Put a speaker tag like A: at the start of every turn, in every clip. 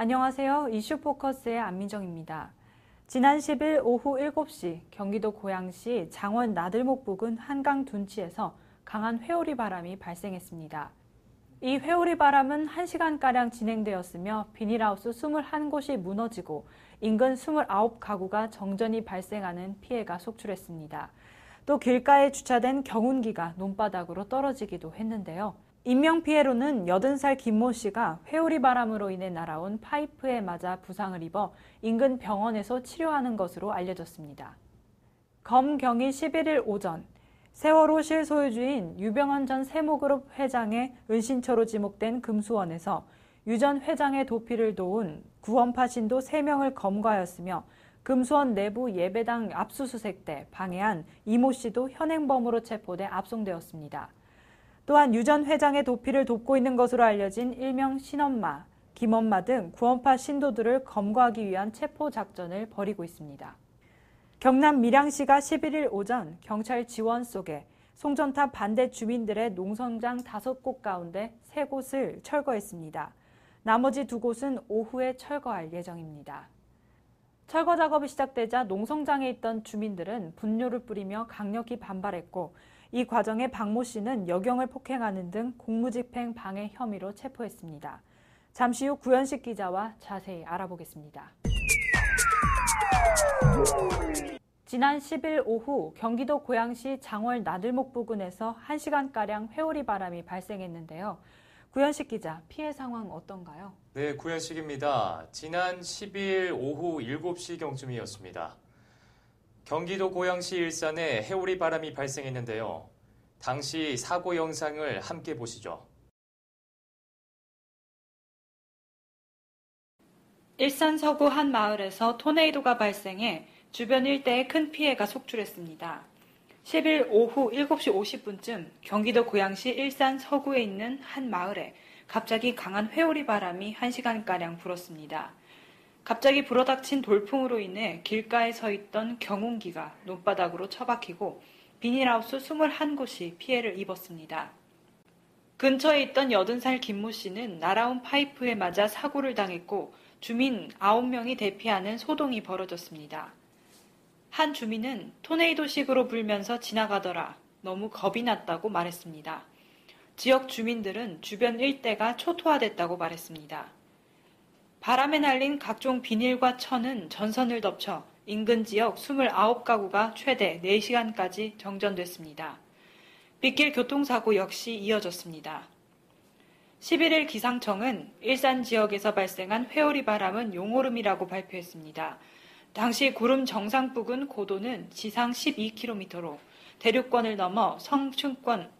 A: 안녕하세요. 이슈 포커스의 안민정입니다. 지난 10일 오후 7시 경기도 고양시 장원 나들목 부근 한강 둔치에서 강한 회오리 바람이 발생했습니다. 이 회오리 바람은 1시간가량 진행되었으며 비닐하우스 21곳이 무너지고 인근 29가구가 정전이 발생하는 피해가 속출했습니다. 또 길가에 주차된 경운기가 논바닥으로 떨어지기도 했는데요. 인명피해로는 80살 김모 씨가 회오리 바람으로 인해 날아온 파이프에 맞아 부상을 입어 인근 병원에서 치료하는 것으로 알려졌습니다. 검경이 11일 오전 세월호 실소유주인 유병헌 전 세모그룹 회장의 은신처로 지목된 금수원에서 유 전 회장의 도피를 도운 구원파 신도 3명을 검거하였으며 금수원 내부 예배당 압수수색 때 방해한 이모 씨도 현행범으로 체포돼 압송되었습니다. 또한 유 전 회장의 도피를 돕고 있는 것으로 알려진 일명 신엄마, 김엄마 등 구원파 신도들을 검거하기 위한 체포 작전을 벌이고 있습니다. 경남 밀양시가 11일 오전 경찰 지원 속에 송전탑 반대 주민들의 농성장 5곳 가운데 3곳을 철거했습니다. 나머지 2곳은 오후에 철거할 예정입니다. 철거 작업이 시작되자 농성장에 있던 주민들은 분뇨를 뿌리며 강력히 반발했고 이 과정에 박모 씨는 여경을 폭행하는 등 공무집행 방해 혐의로 체포했습니다. 잠시 후 구현식 기자와 자세히 알아보겠습니다. 지난 10일 오후 경기도 고양시 장월 나들목 부근에서 1시간가량 회오리 바람이 발생했는데요. 구현식 기자, 피해 상황 어떤가요?
B: 네, 구현식입니다. 지난 10일 오후 7시경쯤이었습니다. 경기도 고양시 일산에 해오리 바람이 발생했는데요. 당시 사고 영상을 함께 보시죠.
A: 일산 서구 한 마을에서 토네이도가 발생해 주변 일대에 큰 피해가 속출했습니다. 10일 오후 7시 50분쯤 경기도 고양시 일산 서구에 있는 한 마을에 갑자기 강한 회오리 바람이 1시간가량 불었습니다. 갑자기 불어닥친 돌풍으로 인해 길가에 서 있던 경운기가 논바닥으로 처박히고 비닐하우스 21곳이 피해를 입었습니다. 근처에 있던 80살 김모 씨는 날아온 파이프에 맞아 사고를 당했고 주민 9명이 대피하는 소동이 벌어졌습니다. 한 주민은 토네이도식으로 불면서 지나가더라. 너무 겁이 났다고 말했습니다. 지역 주민들은 주변 일대가 초토화됐다고 말했습니다. 바람에 날린 각종 비닐과 천은 전선을 덮쳐 인근 지역 29가구가 최대 4시간까지 정전됐습니다. 빗길 교통사고 역시 이어졌습니다. 11일 기상청은 일산 지역에서 발생한 회오리 바람은 용오름이라고 발표했습니다. 당시 구름 정상 부근 고도는 지상 12km로 대륙권을 넘어 성층권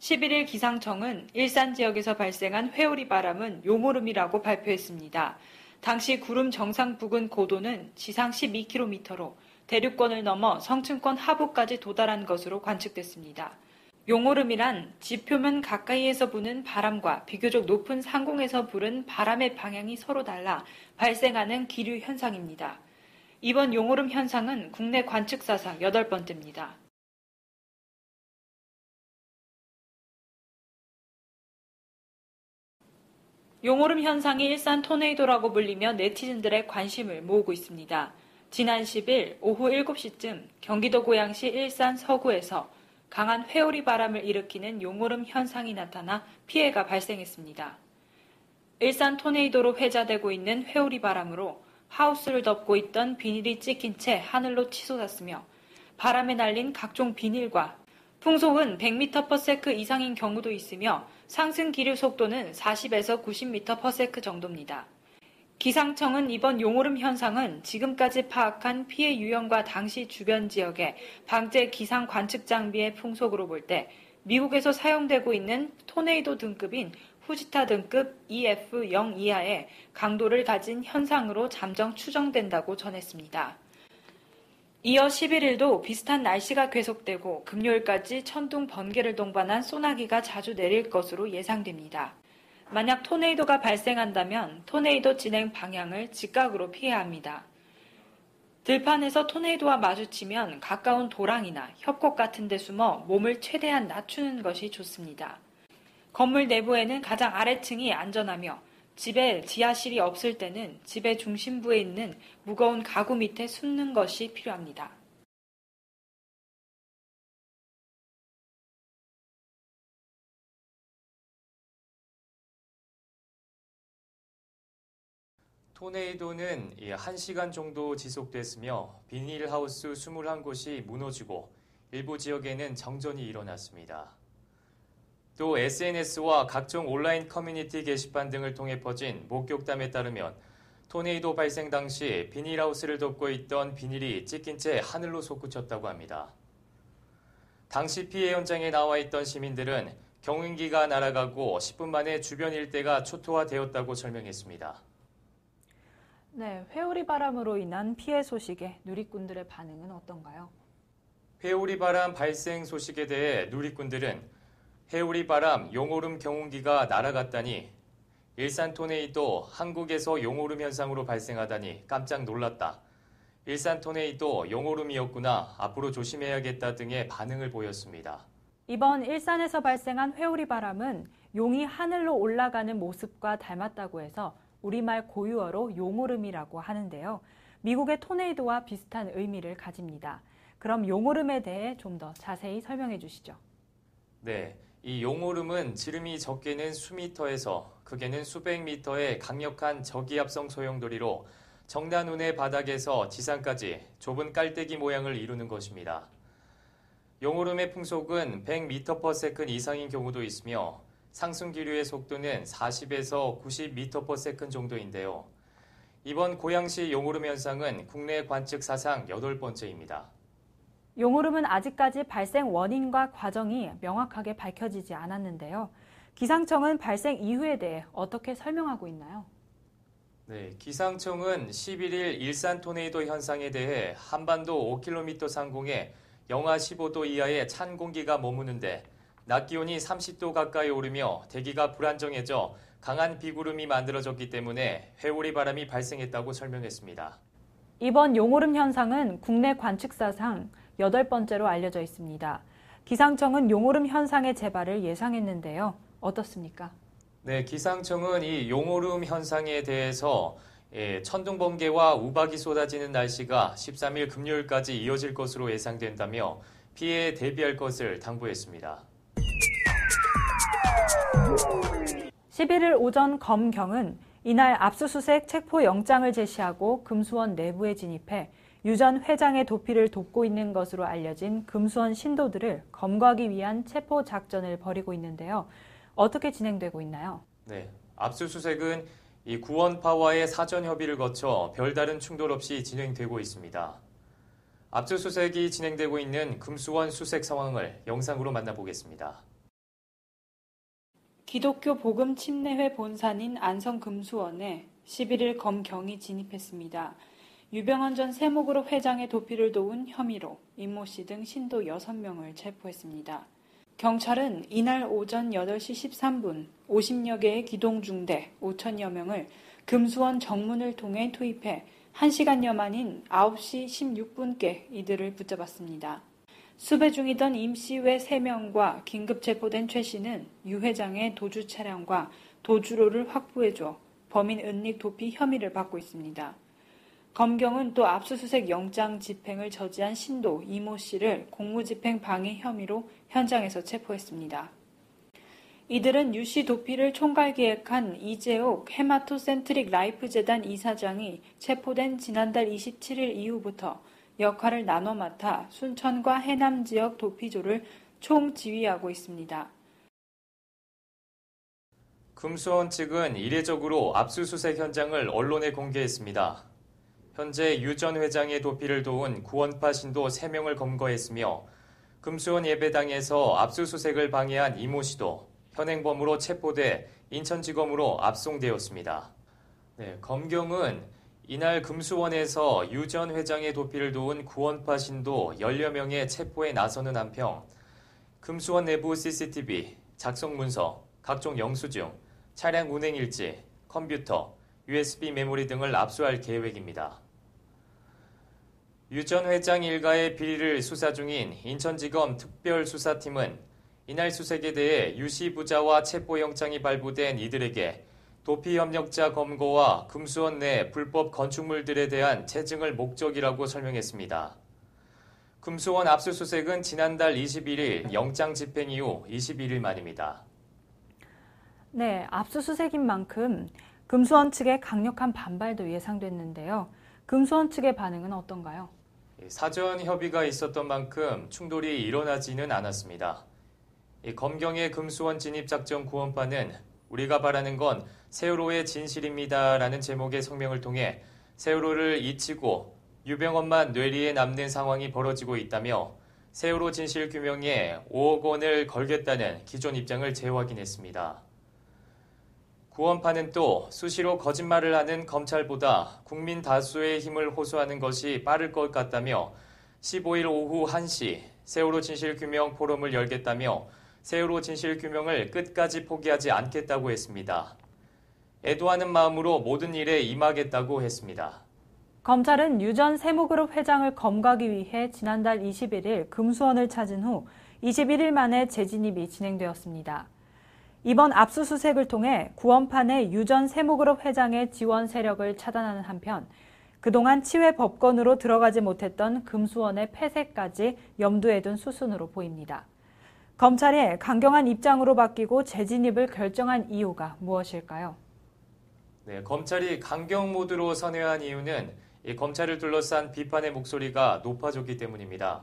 A: 11일 기상청은 일산 지역에서 발생한 회오리 바람은 용오름이라고 발표했습니다. 당시 구름 정상 부근 고도는 지상 12km로 대륙권을 넘어 성층권 하부까지 도달한 것으로 관측됐습니다. 용오름이란 지표면 가까이에서 부는 바람과 비교적 높은 상공에서 부른 바람의 방향이 서로 달라 발생하는 기류 현상입니다. 이번 용오름 현상은 국내 관측 사상 8번째입니다. 용오름 현상이 일산 토네이도라고 불리며 네티즌들의 관심을 모으고 있습니다. 지난 10일 오후 7시쯤 경기도 고양시 일산 서구에서 강한 회오리 바람을 일으키는 용오름 현상이 나타나 피해가 발생했습니다. 일산 토네이도로 회자되고 있는 회오리 바람으로 하우스를 덮고 있던 비닐이 찍힌 채 하늘로 치솟았으며 바람에 날린 각종 비닐과 풍속은 100m/s 이상인 경우도 있으며 상승 기류 속도는 40에서 90m/s 정도입니다. 기상청은 이번 용오름 현상은 지금까지 파악한 피해 유형과 당시 주변 지역의 방제 기상 관측 장비의 풍속으로 볼 때 미국에서 사용되고 있는 토네이도 등급인 후지타 등급 EF0 이하의 강도를 가진 현상으로 잠정 추정된다고 전했습니다. 이어 11일도 비슷한 날씨가 계속되고 금요일까지 천둥 번개를 동반한 소나기가 자주 내릴 것으로 예상됩니다. 만약 토네이도가 발생한다면 토네이도 진행 방향을 직각으로 피해야 합니다. 들판에서 토네이도와 마주치면 가까운 도랑이나 협곡 같은 데 숨어 몸을 최대한 낮추는 것이 좋습니다. 건물 내부에는 가장 아래층이 안전하며 집에 지하실이 없을 때는 집의 중심부에 있는 무거운 가구 밑에 숨는 것이 필요합니다.
B: 토네이도는 1시간 정도 지속됐으며 비닐하우스 21곳이 무너지고 일부 지역에는 정전이 일어났습니다. 또 SNS와 각종 온라인 커뮤니티 게시판 등을 통해 퍼진 목격담에 따르면 토네이도 발생 당시 비닐하우스를 덮고 있던 비닐이 찢긴 채 하늘로 솟구쳤다고 합니다. 당시 피해 현장에 나와 있던 시민들은 경운기가 날아가고 10분 만에 주변 일대가 초토화되었다고 설명했습니다.
A: 네, 회오리 바람으로 인한 피해 소식에 누리꾼들의 반응은 어떤가요?
B: 회오리 바람 발생 소식에 대해 누리꾼들은 회오리 바람 용오름 경운기가 날아갔다니 일산 토네이도 한국에서 용오름 현상으로 발생하다니 깜짝 놀랐다. 일산 토네이도 용오름이었구나. 앞으로 조심해야겠다 등의 반응을 보였습니다.
A: 이번 일산에서 발생한 회오리 바람은 용이 하늘로 올라가는 모습과 닮았다고 해서 우리말 고유어로 용오름이라고 하는데요. 미국의 토네이도와 비슷한 의미를 가집니다. 그럼 용오름에 대해 좀 더 자세히 설명해 주시죠.
B: 네. 이 용오름은 지름이 적게는 수미터에서 크게는 수백 미터의 강력한 저기압성 소용돌이로 정단운의 바닥에서 지상까지 좁은 깔때기 모양을 이루는 것입니다. 용오름의 풍속은 100m/s 이상인 경우도 있으며 상승 기류의 속도는 40에서 90m/s 정도인데요. 이번 고양시 용오름 현상은 국내 관측 사상 8번째입니다.
A: 용오름은 아직까지 발생 원인과 과정이 명확하게 밝혀지지 않았는데요. 기상청은 발생 이후에 대해 어떻게 설명하고 있나요?
B: 네, 기상청은 11일 일산 토네이도 현상에 대해 한반도 5km 상공에 영하 15도 이하의 찬 공기가 머무는데 낮 기온이 30도 가까이 오르며 대기가 불안정해져 강한 비구름이 만들어졌기 때문에 회오리 바람이 발생했다고 설명했습니다.
A: 이번 용오름 현상은 국내 관측사상 여덟 번째로 알려져 있습니다. 기상청은 용오름 현상의 재발을 예상했는데요. 어떻습니까?
B: 네, 기상청은 이 용오름 현상에 대해서 예, 천둥 번개와 우박이 쏟아지는 날씨가 13일 금요일까지 이어질 것으로 예상된다며 피해에 대비할 것을 당부했습니다.
A: 11일 오전 검경은 이날 압수수색 체포 영장을 제시하고 금수원 내부에 진입해 유 전 회장의 도피를 돕고 있는 것으로 알려진 금수원 신도들을 검거하기 위한 체포 작전을 벌이고 있는데요. 어떻게 진행되고 있나요?
B: 네, 압수수색은 이 구원파와의 사전 협의를 거쳐 별다른 충돌 없이 진행되고 있습니다. 압수수색이 진행되고 있는 금수원 수색 상황을 영상으로 만나보겠습니다.
A: 기독교 복음 침례회 본산인 안성 금수원에 11일 검경이 진입했습니다. 유병헌 전 세목으로 회장의 도피를 도운 혐의로 임모 씨 등 신도 6명을 체포했습니다. 경찰은 이날 오전 8시 13분 50여 개의 기동 중대 5천여 명을 금수원 정문을 통해 투입해 1시간여 만인 9시 16분께 이들을 붙잡았습니다. 수배 중이던 임씨 외 3명과 긴급 체포된 최 씨는 유 회장의 도주 차량과 도주로를 확보해줘 범인 은닉 도피 혐의를 받고 있습니다. 검경은 또 압수수색 영장 집행을 저지한 신도 이모 씨를 공무집행 방해 혐의로 현장에서 체포했습니다. 이들은 유씨 도피를 총괄 기획한 이재옥 헤마토센트릭 라이프 재단 이사장이 체포된 지난달 27일 이후부터 역할을 나눠 맡아 순천과 해남 지역 도피조를 총 지휘하고 있습니다.
B: 금수원 측은 이례적으로 압수수색 현장을 언론에 공개했습니다. 현재 유 전 회장의 도피를 도운 구원파 신도 3명을 검거했으며 금수원 예배당에서 압수수색을 방해한 이모 씨도 현행범으로 체포돼 인천지검으로 압송되었습니다. 네, 검경은 이날 금수원에서 유 전 회장의 도피를 도운 구원파 신도 10여 명의 체포에 나서는 한편 금수원 내부 CCTV, 작성 문서, 각종 영수증, 차량 운행 일지, 컴퓨터, USB 메모리 등을 압수할 계획입니다. 유 전 회장 일가의 비리를 수사 중인 인천지검 특별수사팀은 이날 수색에 대해 유씨 부자와 체포영장이 발부된 이들에게 도피 협력자 검거와 금수원 내 불법 건축물들에 대한 체증을 목적이라고 설명했습니다. 금수원 압수수색은 지난달 21일 영장 집행 이후 21일 만입니다.
A: 네, 압수수색인 만큼 금수원 측의 강력한 반발도 예상됐는데요. 금수원 측의 반응은 어떤가요?
B: 사전 협의가 있었던 만큼 충돌이 일어나지는 않았습니다. 검경의 금수원 진입작전 구원파는 우리가 바라는 건 세월호의 진실입니다라는 제목의 성명을 통해 세월호를 잊히고 유병헌만 뇌리에 남는 상황이 벌어지고 있다며 세월호 진실 규명에 5억 원을 걸겠다는 기존 입장을 재확인했습니다. 구원파는 또 수시로 거짓말을 하는 검찰보다 국민 다수의 힘을 호소하는 것이 빠를 것 같다며 15일 오후 1시 세월호 진실규명 포럼을 열겠다며 세월호 진실규명을 끝까지 포기하지 않겠다고 했습니다. 애도하는 마음으로 모든 일에 임하겠다고 했습니다.
A: 검찰은 유전 세무그룹 회장을 검거하기 위해 지난달 21일 금수원을 찾은 후 21일 만에 재진입이 진행되었습니다. 이번 압수수색을 통해 구원판의 유전 세무그룹 회장의 지원 세력을 차단하는 한편 그동안 치외 법권으로 들어가지 못했던 금수원의 폐쇄까지 염두에 둔 수순으로 보입니다. 검찰의 강경한 입장으로 바뀌고 재진입을 결정한 이유가 무엇일까요?
B: 네, 검찰이 강경 모드로 선회한 이유는 검찰을 둘러싼 비판의 목소리가 높아졌기 때문입니다.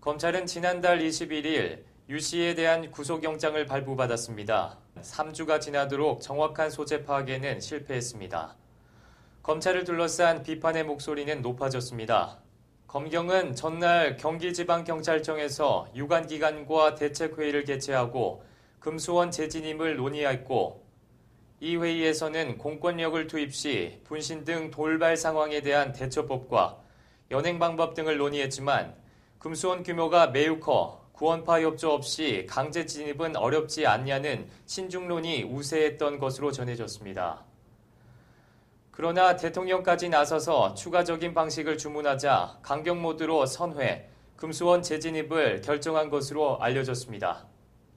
B: 검찰은 지난달 21일 유 씨에 대한 구속영장을 발부받았습니다. 3주가 지나도록 정확한 소재 파악에는 실패했습니다. 검찰을 둘러싼 비판의 목소리는 높아졌습니다. 검경은 전날 경기지방경찰청에서 유관기관과 대책회의를 개최하고 금수원 재진임을 논의했고 이 회의에서는 공권력을 투입 시 분신 등 돌발 상황에 대한 대처법과 연행 방법 등을 논의했지만 금수원 규모가 매우 커 구원파 협조 없이 강제 진입은 어렵지 않냐는 신중론이 우세했던 것으로 전해졌습니다. 그러나 대통령까지 나서서 추가적인 방식을 주문하자 강경 모드로 선회, 금수원 재진입을 결정한 것으로 알려졌습니다.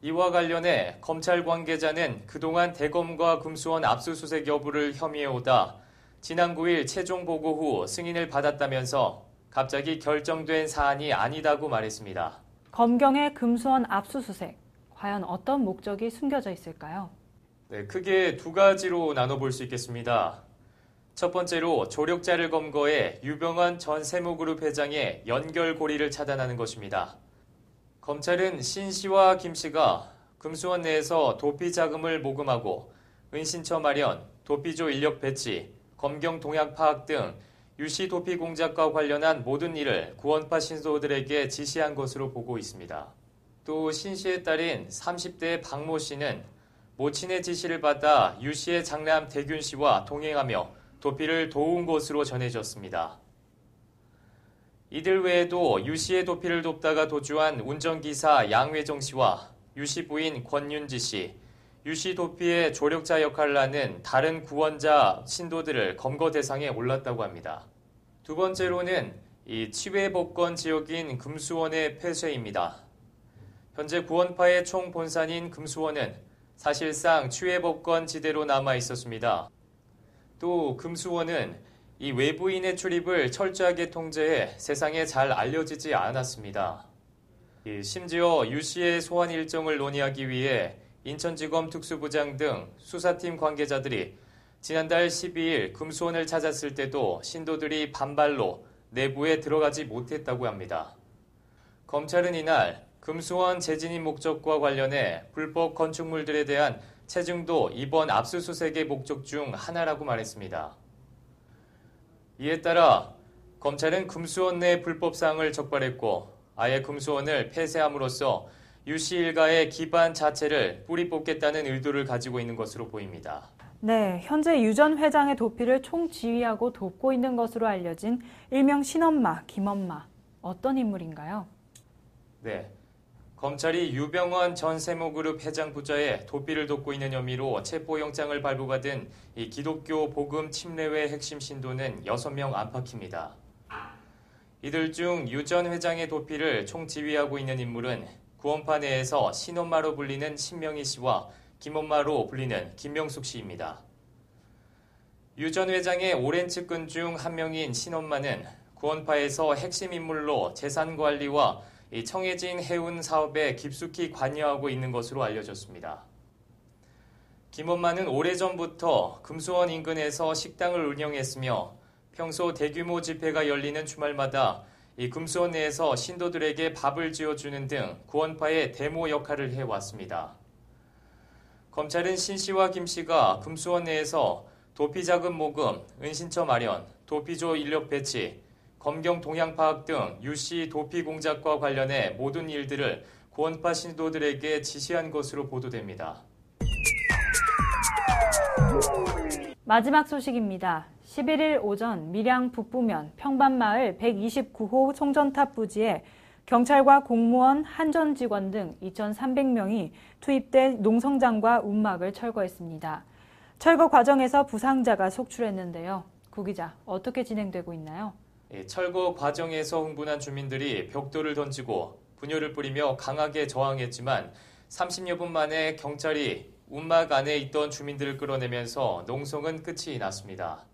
B: 이와 관련해 검찰 관계자는 그동안 대검과 금수원 압수수색 여부를 혐의해오다 지난 9일 최종 보고 후 승인을 받았다면서 갑자기 결정된 사안이 아니다고 말했습니다.
A: 검경의 금수원 압수수색, 과연 어떤 목적이 숨겨져 있을까요?
B: 네, 크게 두 가지로 나눠볼 수 있겠습니다. 첫 번째로 조력자를 검거해 유병환 전 세무그룹 회장의 연결고리를 차단하는 것입니다. 검찰은 신 씨와 김 씨가 금수원 내에서 도피 자금을 모금하고 은신처 마련, 도피조 인력 배치, 검경 동향 파악 등 유시 도피 공작과 관련한 모든 일을 구원파 신도들에게 지시한 것으로 보고 있습니다. 또 신 씨의 딸인 30대 박모 씨는 모친의 지시를 받아 유 씨의 장남 대균 씨와 동행하며 도피를 도운 것으로 전해졌습니다. 이들 외에도 유 씨의 도피를 돕다가 도주한 운전기사 양회정 씨와 유씨 부인 권윤지 씨, 유씨 도피의 조력자 역할을 하는 다른 구원자 신도들을 검거 대상에 올랐다고 합니다. 두 번째로는 이 치외복권 지역인 금수원의 폐쇄입니다. 현재 구원파의 총 본산인 금수원은 사실상 치외복권 지대로 남아 있었습니다. 또 금수원은 이 외부인의 출입을 철저하게 통제해 세상에 잘 알려지지 않았습니다. 심지어 유 씨의 소환 일정을 논의하기 위해 인천지검 특수부장 등 수사팀 관계자들이 지난달 12일 금수원을 찾았을 때도 신도들이 반발로 내부에 들어가지 못했다고 합니다. 검찰은 이날 금수원 재진입 목적과 관련해 불법 건축물들에 대한 체증도 이번 압수수색의 목적 중 하나라고 말했습니다. 이에 따라 검찰은 금수원 내 불법 사항을 적발했고 아예 금수원을 폐쇄함으로써 유씨 일가의 기반 자체를 뿌리 뽑겠다는 의도를 가지고 있는 것으로 보입니다.
A: 네, 현재 유 전 회장의 도피를 총지휘하고 돕고 있는 것으로 알려진 일명 신엄마, 김엄마. 어떤 인물인가요?
B: 네. 검찰이 유병원 전 세무그룹 회장 부자의 도피를 돕고 있는 혐의로 체포영장을 발부받은 이 기독교 복음 침례회 핵심 신도는 6명 안팎입니다. 이들 중 유 전 회장의 도피를 총지휘하고 있는 인물은 구원파 내에서 신엄마로 불리는 신명희 씨와 김엄마로 불리는 김명숙 씨입니다. 유 전 회장의 오랜 측근 중 한 명인 신엄마는 구원파에서 핵심 인물로 재산 관리와 청해진 해운 사업에 깊숙이 관여하고 있는 것으로 알려졌습니다. 김엄마는 오래전부터 금수원 인근에서 식당을 운영했으며 평소 대규모 집회가 열리는 주말마다 이 금수원 내에서 신도들에게 밥을 지어주는 등 구원파의 데모 역할을 해왔습니다. 검찰은 신 씨와 김 씨가 금수원 내에서 도피 자금 모금, 은신처 마련, 도피조 인력 배치, 검경 동향 파악 등 유씨 도피 공작과 관련해 모든 일들을 구원파 신도들에게 지시한 것으로 보도됩니다.
A: 마지막 소식입니다. 11일 오전 밀양 북부면 평반마을 129호 송전탑 부지에 경찰과 공무원, 한전 직원 등 2,300명이 투입돼 농성장과 운막을 철거했습니다. 철거 과정에서 부상자가 속출했는데요. 구 기자, 어떻게 진행되고 있나요?
B: 예, 철거 과정에서 흥분한 주민들이 벽돌을 던지고 분열을 뿌리며 강하게 저항했지만 30여 분 만에 경찰이 운막 안에 있던 주민들을 끌어내면서 농성은 끝이 났습니다.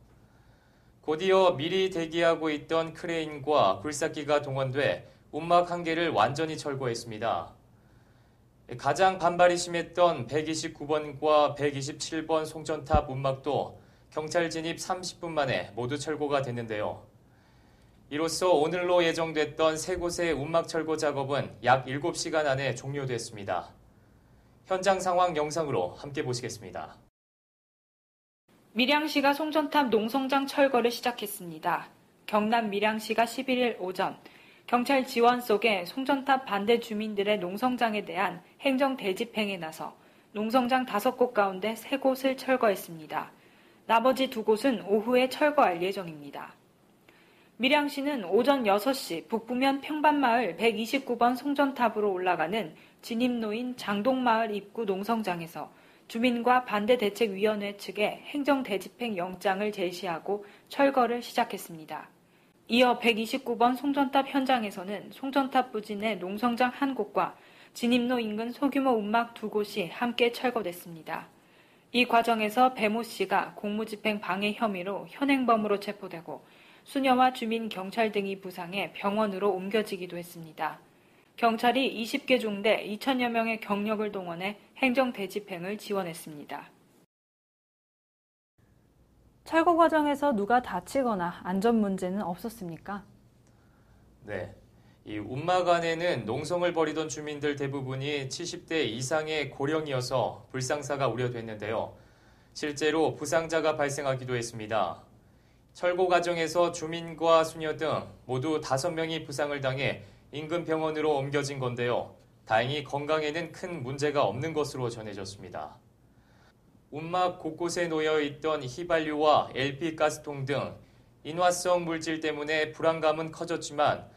B: 곧이어 미리 대기하고 있던 크레인과 굴삭기가 동원돼 운막 한 개를 완전히 철거했습니다. 가장 반발이 심했던 129번과 127번 송전탑 운막도 경찰 진입 30분 만에 모두 철거가 됐는데요. 이로써 오늘로 예정됐던 세 곳의 운막 철거 작업은 약 7시간 안에 종료됐습니다. 현장 상황 영상으로 함께 보시겠습니다.
A: 밀양시가 송전탑 농성장 철거를 시작했습니다. 경남 밀양시가 11일 오전 경찰 지원 속에 송전탑 반대 주민들의 농성장에 대한 행정 대집행에 나서 농성장 5곳 가운데 3곳을 철거했습니다. 나머지 2곳은 오후에 철거할 예정입니다. 밀양시는 오전 6시 북부면 평반마을 129번 송전탑으로 올라가는 진입로인 장동마을 입구 농성장에서 주민과 반대대책위원회 측에 행정대집행 영장을 제시하고 철거를 시작했습니다. 이어 129번 송전탑 현장에서는 송전탑 내 농성장 한 곳과 진입로 인근 소규모 운막 두 곳이 함께 철거됐습니다. 이 과정에서 배모 씨가 공무집행 방해 혐의로 현행범으로 체포되고 수녀와 주민 경찰 등이 부상해 병원으로 옮겨지기도 했습니다. 경찰이 20개 중대 2천여 명의 경력을 동원해 행정 대집행을 지원했습니다. 철거 과정에서 누가 다치거나 안전 문제는 없었습니까?
B: 네. 이 운막 안에는 농성을 벌이던 주민들 대부분이 70대 이상의 고령이어서 불상사가 우려됐는데요. 실제로 부상자가 발생하기도 했습니다. 철거 과정에서 주민과 수녀 등 모두 5명이 부상을 당해 인근 병원으로 옮겨진 건데요. 다행히 건강에는 큰 문제가 없는 것으로 전해졌습니다. 운막 곳곳에 놓여 있던 휘발유와 LP 가스통 등 인화성 물질 때문에 불안감은 커졌지만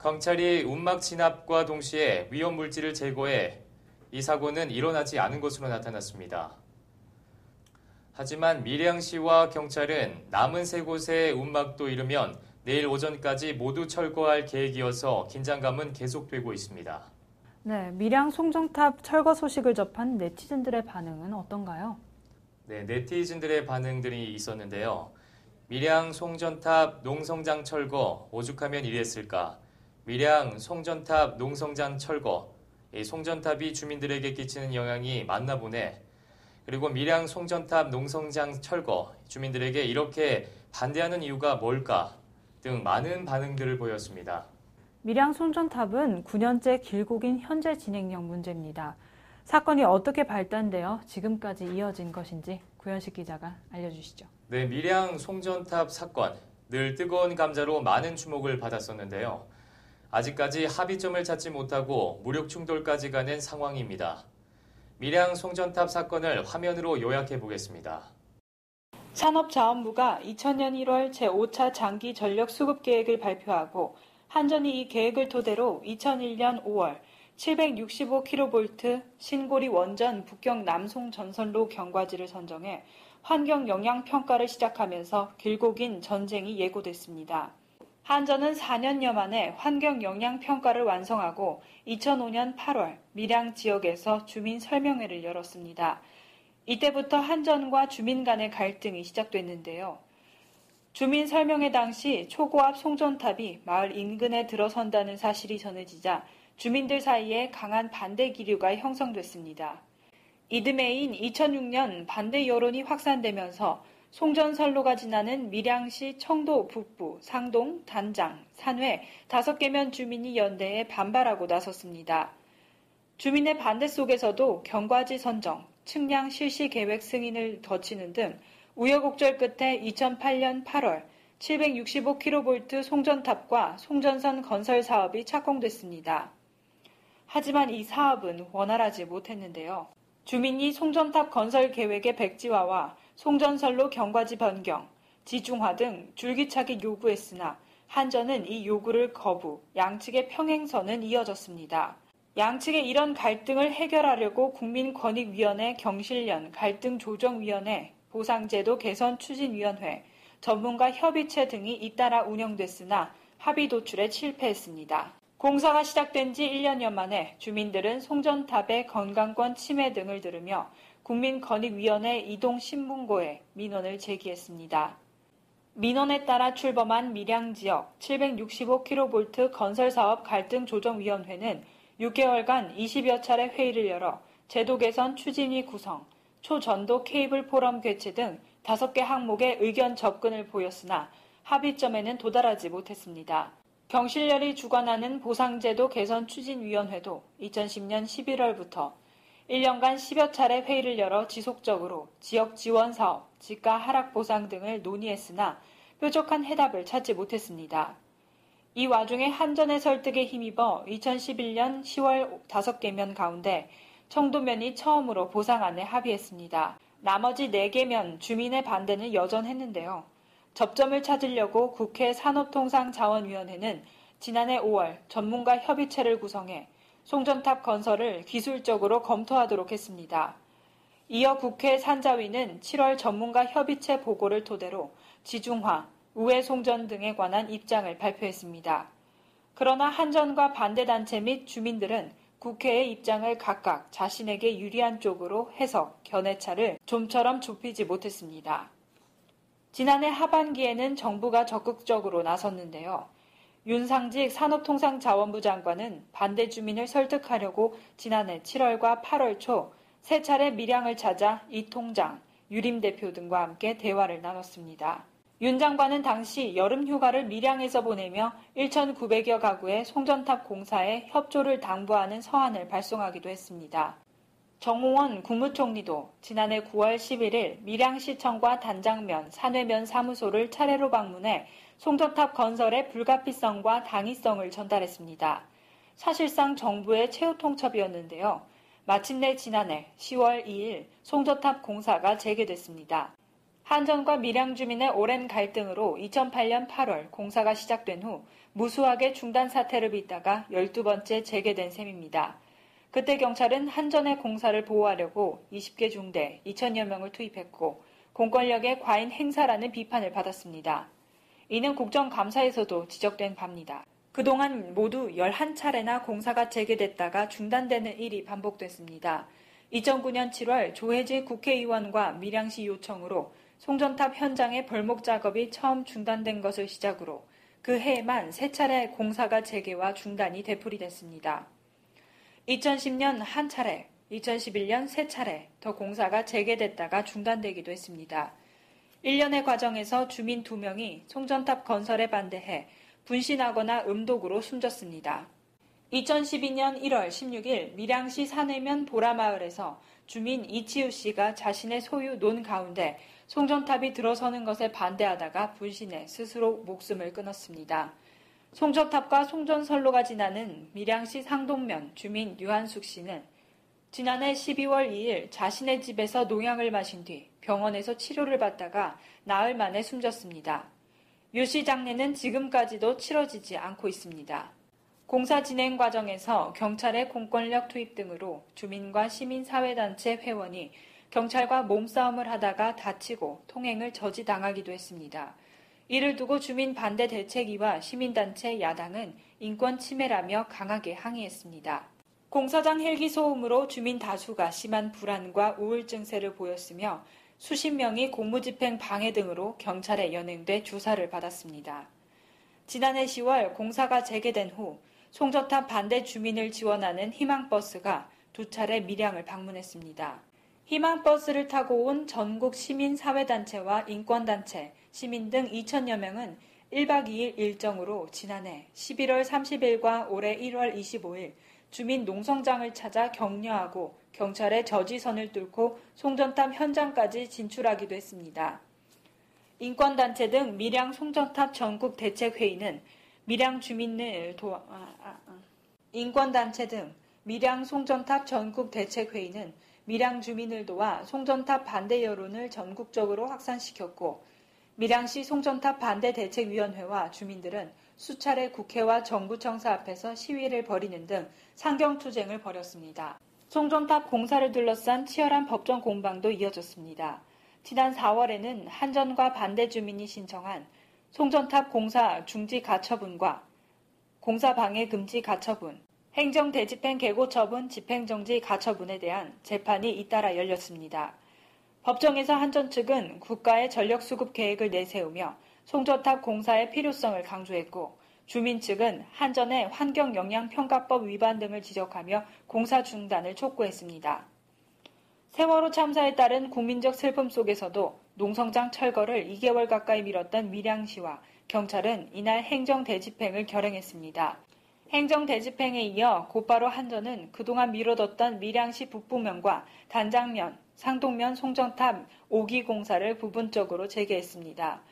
B: 경찰이 운막 진압과 동시에 위험 물질을 제거해 이 사고는 일어나지 않은 것으로 나타났습니다. 하지만 밀양시와 경찰은 남은 세 곳의 운막도 이르면 내일 오전까지 모두 철거할 계획이어서 긴장감은 계속되고 있습니다.
A: 네, 밀양 송정탑 철거 소식을 접한 네티즌들의 반응은 어떤가요?
B: 네, 네티즌들의 반응들이 있었는데요. 밀양 송전탑 농성장 철거 오죽하면 이랬을까? 밀양 송전탑 농성장 철거 이 송전탑이 주민들에게 끼치는 영향이 많나 보네. 그리고 밀양 송전탑 농성장 철거 주민들에게 이렇게 반대하는 이유가 뭘까 등 많은 반응들을 보였습니다.
A: 밀양 송전탑은 9년째 길고 긴 현재 진행형 문제입니다. 사건이 어떻게 발단되어 지금까지 이어진 것인지 구현식 기자가 알려주시죠.
B: 네, 밀양 송전탑 사건 늘 뜨거운 감자로 많은 주목을 받았었는데요. 아직까지 합의점을 찾지 못하고 무력 충돌까지 가는 상황입니다. 밀양 송전탑 사건을 화면으로 요약해 보겠습니다.
A: 산업자원부가 2000년 1월 제5차 장기 전력 수급 계획을 발표하고 한전이 이 계획을 토대로 2001년 5월 765kV 신고리 원전 북경 남송 전선로 경과지를 선정해 환경 영향 평가를 시작하면서 길고 긴 전쟁이 예고됐습니다. 한전은 4년여 만에 환경 영향 평가를 완성하고 2005년 8월 밀양 지역에서 주민 설명회를 열었습니다. 이때부터 한전과 주민 간의 갈등이 시작됐는데요. 주민 설명회 당시 초고압 송전탑이 마을 인근에 들어선다는 사실이 전해지자 주민들 사이에 강한 반대 기류가 형성됐습니다. 이듬해인 2006년 반대 여론이 확산되면서 송전선로가 지나는 밀양시 청도 북부, 상동, 단장, 산회 다섯 개면 주민이 연대에 반발하고 나섰습니다. 주민의 반대 속에서도 경과지 선정, 측량 실시 계획 승인을 거치는 등 우여곡절 끝에 2008년 8월 765kV 송전탑과 송전선 건설 사업이 착공됐습니다. 하지만 이 사업은 원활하지 못했는데요. 주민이 송전탑 건설 계획의 백지화와 송전선로 경과지 변경, 지중화 등 줄기차게 요구했으나 한전은 이 요구를 거부, 양측의 평행선은 이어졌습니다. 양측의 이런 갈등을 해결하려고 국민권익위원회 경실련 갈등조정위원회, 보상제도 개선 추진위원회, 전문가 협의체 등이 잇따라 운영됐으나 합의 도출에 실패했습니다. 공사가 시작된 지 1년여 만에 주민들은 송전탑의 건강권 침해 등을 들으며 국민권익위원회 이동 신문고에 민원을 제기했습니다. 민원에 따라 출범한 밀양 지역 765kV 건설사업 갈등조정위원회는 6개월간 20여 차례 회의를 열어 제도 개선 추진위 구성, 초전도 케이블 포럼 개최 등 5개 항목의 의견 접근을 보였으나 합의점에는 도달하지 못했습니다. 경실련이 주관하는 보상제도 개선 추진위원회도 2010년 11월부터 1년간 10여 차례 회의를 열어 지속적으로 지역 지원 사업, 지가 하락 보상 등을 논의했으나 뾰족한 해답을 찾지 못했습니다. 이 와중에 한전의 설득에 힘입어 2011년 10월 5개 면 가운데 청도면이 처음으로 보상안에 합의했습니다. 나머지 4개 면 주민의 반대는 여전했는데요. 접점을 찾으려고 국회 산업통상자원위원회는 지난해 5월 전문가 협의체를 구성해 송전탑 건설을 기술적으로 검토하도록 했습니다. 이어 국회 산자위는 7월 전문가 협의체 보고를 토대로 지중화, 우회 송전 등에 관한 입장을 발표했습니다. 그러나 한전과 반대단체 및 주민들은 국회의 입장을 각각 자신에게 유리한 쪽으로 해석, 견해차를 좀처럼 좁히지 못했습니다. 지난해 하반기에는 정부가 적극적으로 나섰는데요. 윤상직 산업통상자원부 장관은 반대 주민을 설득하려고 지난해 7월과 8월 초 세 차례 밀양을 찾아 이 통장, 유림 대표 등과 함께 대화를 나눴습니다. 윤 장관은 당시 여름 휴가를 밀양에서 보내며 1,900여 가구의 송전탑 공사에 협조를 당부하는 서한을 발송하기도 했습니다. 정홍원 국무총리도 지난해 9월 11일 밀양시청과 단장면, 산회면 사무소를 차례로 방문해 송전탑 건설의 불가피성과 당위성을 전달했습니다. 사실상 정부의 최후 통첩이었는데요. 마침내 지난해 10월 2일 송전탑 공사가 재개됐습니다. 한전과 밀양 주민의 오랜 갈등으로 2008년 8월 공사가 시작된 후 무수하게 중단 사태를 빚다가 12번째 재개된 셈입니다. 그때 경찰은 한전의 공사를 보호하려고 20개 중대 2천여 명을 투입했고 공권력의 과잉 행사라는 비판을 받았습니다. 이는 국정감사에서도 지적된 바입니다. 그동안 모두 11차례나 공사가 재개됐다가 중단되는 일이 반복됐습니다. 2009년 7월 조혜지 국회의원과 밀양시 요청으로 송전탑 현장의 벌목 작업이 처음 중단된 것을 시작으로 그 해에만 세 차례 공사가 재개와 중단이 되풀이됐습니다. 2010년 한 차례, 2011년 세 차례 더 공사가 재개됐다가 중단되기도 했습니다. 1년의 과정에서 주민 2명이 송전탑 건설에 반대해 분신하거나 음독으로 숨졌습니다. 2012년 1월 16일 밀양시 산해면 보라마을에서 주민 이치우 씨가 자신의 소유 논 가운데 송전탑이 들어서는 것에 반대하다가 분신해 스스로 목숨을 끊었습니다. 송전탑과 송전선로가 지나는 밀양시 상동면 주민 유한숙 씨는 지난해 12월 2일 자신의 집에서 농약을 마신 뒤 병원에서 치료를 받다가 나흘 만에 숨졌습니다. 유씨 장례는 지금까지도 치러지지 않고 있습니다. 공사 진행 과정에서 경찰의 공권력 투입 등으로 주민과 시민사회단체 회원이 경찰과 몸싸움을 하다가 다치고 통행을 저지당하기도 했습니다. 이를 두고 주민 반대 대책위와 시민단체 야당은 인권 침해라며 강하게 항의했습니다. 공사장 헬기 소음으로 주민 다수가 심한 불안과 우울증세를 보였으며 수십 명이 공무집행 방해 등으로 경찰에 연행돼 조사를 받았습니다. 지난해 10월 공사가 재개된 후 송전탑 반대 주민을 지원하는 희망버스가 두 차례 밀양을 방문했습니다. 희망버스를 타고 온 전국 시민사회단체와 인권단체, 시민 등 2천여 명은 1박 2일 일정으로 지난해 11월 30일과 올해 1월 25일 주민 농성장을 찾아 격려하고 경찰의 저지선을 뚫고 송전탑 현장까지 진출하기도 했습니다. 인권단체 등 밀양 송전탑 전국 대책회의는 밀양 주민을 도와 아, 아, 아. 인권단체 등 밀양 송전탑 전국 대책회의는 밀양 주민을 도와 송전탑 반대 여론을 전국적으로 확산시켰고 밀양시 송전탑 반대 대책위원회와 주민들은 수차례 국회와 정부 청사 앞에서 시위를 벌이는 등 상경투쟁을 벌였습니다. 송전탑 공사를 둘러싼 치열한 법정 공방도 이어졌습니다. 지난 4월에는 한전과 반대 주민이 신청한 송전탑 공사 중지 가처분과 공사 방해 금지 가처분, 행정 대집행 개고 처분 집행정지 가처분에 대한 재판이 잇따라 열렸습니다. 법정에서 한전 측은 국가의 전력 수급 계획을 내세우며 송전탑 공사의 필요성을 강조했고 주민 측은 한전의 환경 영향 평가법 위반 등을 지적하며 공사 중단을 촉구했습니다. 세월호 참사에 따른 국민적 슬픔 속에서도 농성장 철거를 2개월 가까이 미뤘던 밀양시와 경찰은 이날 행정 대집행을 결행했습니다. 행정 대집행에 이어 곧바로 한전은 그동안 미뤄뒀던 밀양시 북부면과 단장면, 상동면 송전탑 5기 공사를 부분적으로 재개했습니다.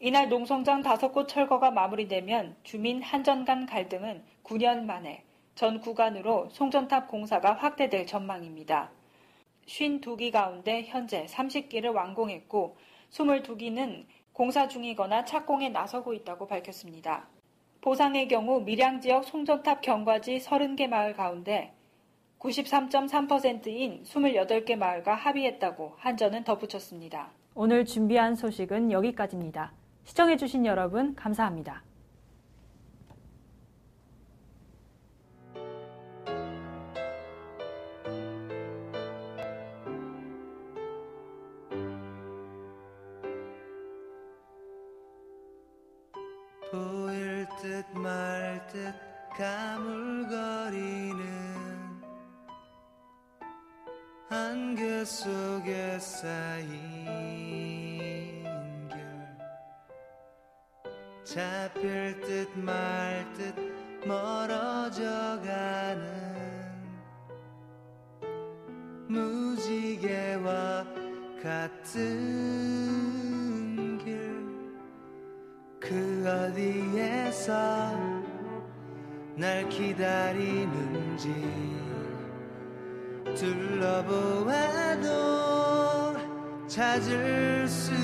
A: 이날 농성장 5곳 철거가 마무리되면 주민 한전 간 갈등은 9년 만에 전 구간으로 송전탑 공사가 확대될 전망입니다. 52기 가운데 현재 30기를 완공했고 22기는 공사 중이거나 착공에 나서고 있다고 밝혔습니다. 보상의 경우 밀양 지역 송전탑 경과지 30개 마을 가운데 93.3%인 28개 마을과 합의했다고 한전은 덧붙였습니다.
C: 오늘 준비한 소식은 여기까지입니다. 시청해주신 여러분 감사합니다.
D: 듯 말 듯 가물거리는 안개 속에 쌓인 결 잡힐 듯 말 듯 멀어져 가는 무지개와 같은 길 그 어디에서 날 기다리는지 둘러보아도 찾을 수